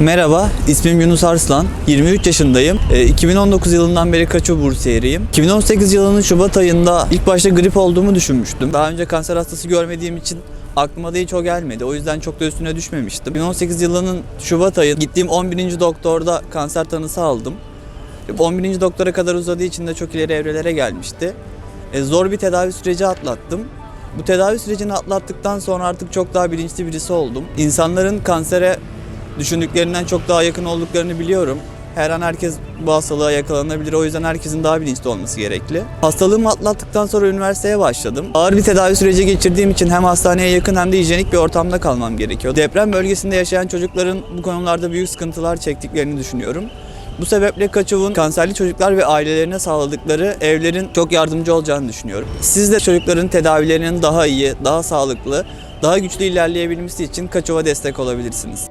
Merhaba, ismim Yunus Arslan. 23 yaşındayım. E, 2019 yılından beri Kaço Bursiyeriyim. 2018 yılının Şubat ayında ilk başta grip olduğumu düşünmüştüm. Daha önce kanser hastası görmediğim için aklıma da hiç o gelmedi. O yüzden çok da üstüne düşmemiştim. 2018 yılının Şubat ayı gittiğim 11. doktorda kanser tanısı aldım. 11. doktora kadar uzadığı için de çok ileri evrelere gelmişti. E, zor bir tedavi süreci atlattım. Bu tedavi sürecini atlattıktan sonra artık çok daha bilinçli birisi oldum. İnsanların kansere düşündüklerinden çok daha yakın olduklarını biliyorum. Her an herkes bu hastalığa yakalanabilir. O yüzden herkesin daha bilinçli olması gerekli. Hastalığımı atlattıktan sonra üniversiteye başladım. Ağır bir tedavi süreci geçirdiğim için hem hastaneye yakın hem de hijyenik bir ortamda kalmam gerekiyor. Deprem bölgesinde yaşayan çocukların bu konularda büyük sıkıntılar çektiklerini düşünüyorum. Bu sebeple Kaçov'un kanserli çocuklar ve ailelerine sağladıkları evlerin çok yardımcı olacağını düşünüyorum. Siz de çocukların tedavilerinin daha iyi, daha sağlıklı, daha güçlü ilerleyebilmesi için Kaçov'a destek olabilirsiniz.